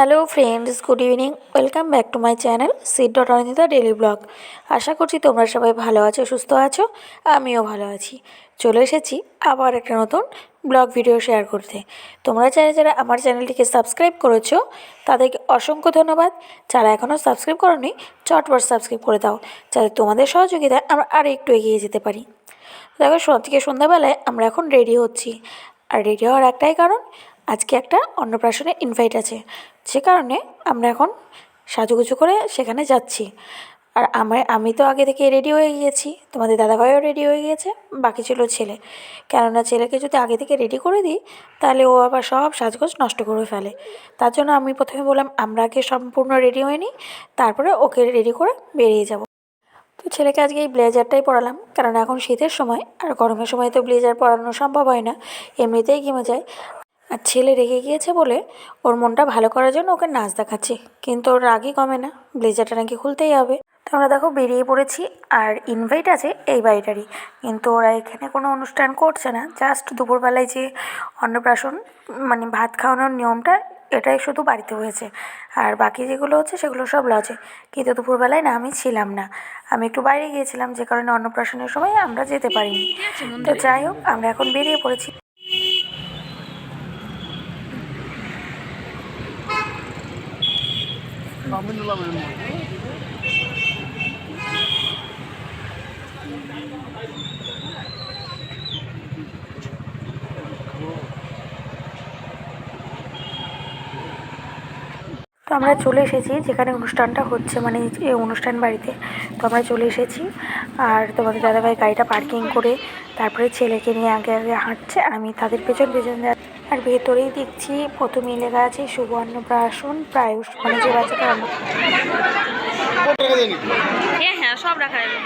Hello friends good evening welcome back to my channel Sid dot Anita daily blog আশা করছি তোমরা সবাই ভালো আছো, সুস্থ আছো, আমিও ভালো আছি। চলে এসেছি আবার একটা নতুন ব্লগ ভিডিও শেয়ার করতে। তোমরা যারা যারা আমার চ্যানেলটিকে সাবস্ক্রাইব করেছ, তাদেরকে অসংখ্য ধন্যবাদ। যারা এখনও সাবস্ক্রাইব করোনি, চটপট সাবস্ক্রাইব করে দাও, যাতে তোমাদের সহযোগিতায় আমরা আরও একটু এগিয়ে যেতে পারি। দেখো থেকে সন্ধ্যাবেলায় আমরা এখন রেডি হচ্ছি। আর রেডি হওয়ার একটাই কারণ আজকে একটা অন্নপ্রাশনের ইনভাইট আছে। সে কারণে আমরা এখন সাজুগুজু করে সেখানে যাচ্ছি। আর আমার, আমি তো আগে থেকে রেডি হয়ে গিয়েছি। তোমাদের দাদাভাইও রেডি হয়ে গিয়েছে, বাকি ছিল ছেলে। কেননা ছেলেকে যদি আগে থেকে রেডি করে দিই, তাহলে ও আবার সব সাজগোজ নষ্ট করে ফেলে। তার জন্য আমি প্রথমে বললাম, আমরা আগে সম্পূর্ণ রেডি হয়ে নিই, তারপরে ওকে রেডি করে বেরিয়ে যাব। তো ছেলেকে আজকে এই ব্লেজারটাই পরালাম কারণ এখন শীতের সময়, আর গরমের সময় তো ব্লেজার পরানো সম্ভব হয় না। এমনিতেই ঘেমে যায়। আর ছেলে রেগে গিয়েছে বলে ওর মনটা ভালো করার জন্য ওকে নাচ দেখাচ্ছি। কিন্তু ওর রাগই কমে না, ব্লেজারটা নাকি খুলতেই হবে। তো আমরা দেখো বেরিয়ে পড়েছি আর ইনভাইট আছে এই বাড়িটারই। কিন্তু ওরা এখানে কোনো অনুষ্ঠান করছে না জাস্ট দুপুরবেলায় যে অন্নপ্রাশন মানে ভাত খাওয়ানোর নিয়মটা, এটাই শুধু বাড়িতে হয়েছে। আর বাকি যেগুলো হচ্ছে সেগুলো সব লজে কিন্তু দুপুরবেলায় না, আমি ছিলাম না। আমি একটু বাইরে গিয়েছিলাম, যে কারণে অন্নপ্রাশনের সময় আমরা যেতে পারিনি। তো যাই হোক, আমরা এখন বেরিয়ে পড়েছি। তো আমরা চলে এসেছি যেখানে অনুষ্ঠানটা হচ্ছে মানে এই অনুষ্ঠান বাড়িতে তো আমরা চলে এসেছি আর তোমাদের দাদাভাই গাড়িটা পার্কিং করে তারপরে ছেলেকে নিয়ে আগে আগে হাঁটছে আমি তাদের পেছন পেছন যাচ্ছি। আর ভেতরেই দেখছি প্রথমেই লেখা আছে শুভ অন্নপ্রাশন প্রায়ুষ মানে যে বাচ্চাটা হ্যাঁ হ্যাঁ সব রাখা যাবে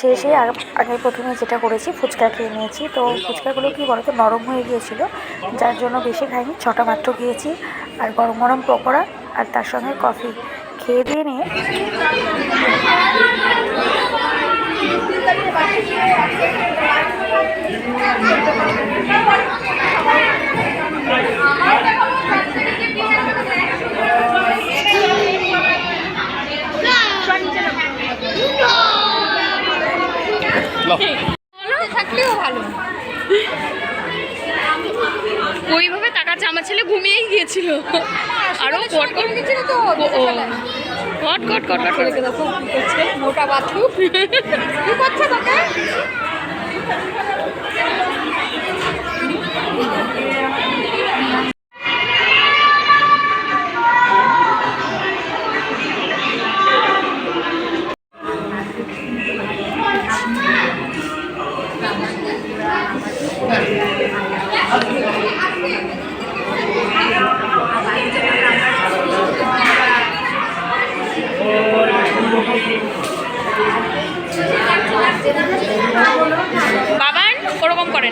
এসে এসে আর আগে প্রথমে যেটা করেছি, ফুচকা খেয়ে নিয়েছি। তো ফুচকাগুলো কি বলতো, নরম হয়ে গিয়েছিল, যার জন্য বেশি খাইনি, ছটা মাত্র খেয়েছি। আর গরম গরম পকোড়া আর তার সঙ্গে কফি। খেয়ে দিয়ে নিয়ে থাকলেও ভালো। ওইভাবে তাকাচ্ছে আমার ছেলে ঘুমিয়েই গিয়েছিল। আরও কট কট গেছিল তো কট কট কট কট করে দেখো মোটা বাথরুম কি করছে তোকে?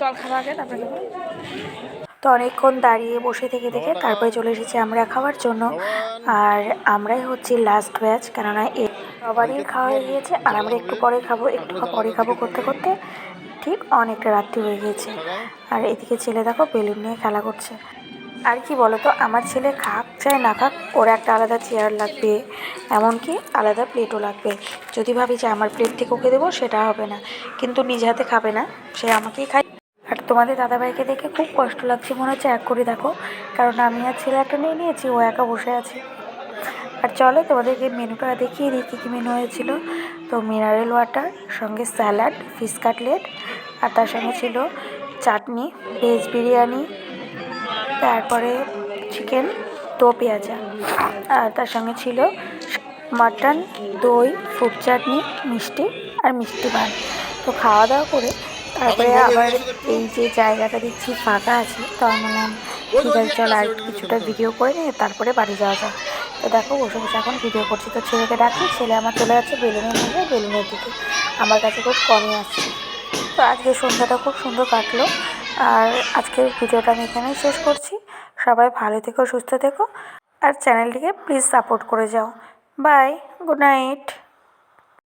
জল খাওয়া আগে, তারপরে তো অনেকক্ষণ দাঁড়িয়ে বসে থেকে থেকে তারপরে চলে এসেছি আমরা খাওয়ার জন্য। আর আমরাই হচ্ছি লাস্ট ব্যাচ কেননা এ সবারই খাওয়া হয়ে গিয়েছে, আর আমরা একটু পরে খাব, একটু পরে খাব করতে করতে। ঠিক অনেকটা রাত্রি হয়ে গিয়েছে। আর এদিকে ছেলে দেখো বেলুন নিয়ে খেলা করছে। আর কি বলতো, আমার ছেলে খাক, চায় না খাক, ওর একটা আলাদা চেয়ার লাগবে। এমনকি আলাদা প্লেটও লাগবে। যদি ভাবি যে আমার প্লেট থেকে ওকে দেবো, সেটা হবে না। কিন্তু নিজ হাতে খাবে না, সে আমাকেই খাই আর তোমাদের দাদাভাইকে দেখে খুব কষ্ট লাগছে, মনে হচ্ছে এক করে দেখো। কারণ আমি আর ছেলে একটা নিয়ে নিয়েছি, ও একা বসে আছে। আর চলো তোমাদেরকে মেনুটা দেখিয়ে দিই, কী কী মেনু হয়েছিল। তো মিনারেল ওয়াটার সঙ্গে স্যালাড ফিশ কাটলেট আর তার সঙ্গে ছিল চাটনি ভেজ বিরিয়ানি তারপরে চিকেন দো পেঁয়াজা। আর তার সঙ্গে ছিল মাটন দই ফ্রুট চাটনি মিষ্টি আর মিষ্টি ভাত। তো খাওয়া দাওয়া করে তারপরে আবার এই যে জায়গাটা দেখছি ফাঁকা আছে, তো আমি বললাম, ঠিক আছে, চল আর কিছুটা ভিডিও করে নিয়ে তারপরে বাড়ি যাওয়া যাক। তো দেখো, বসে বসে এখন ভিডিও করছি। তো ছেলেকে ডাকি, ছেলে আমার চলে যাচ্ছে বেলুনের মধ্যে বেলুনের দিকে। আমার কাছে খুব কমই আসছে। তো আজকে সন্ধ্যাটা খুব সুন্দর কাটলো। আর আজকের ভিডিওটা আমি এখানেই শেষ করছি। সবাই ভালো থেকো, সুস্থ থেকো। আর চ্যানেলটিকে প্লিজ সাপোর্ট করে যাও। Bye, good night.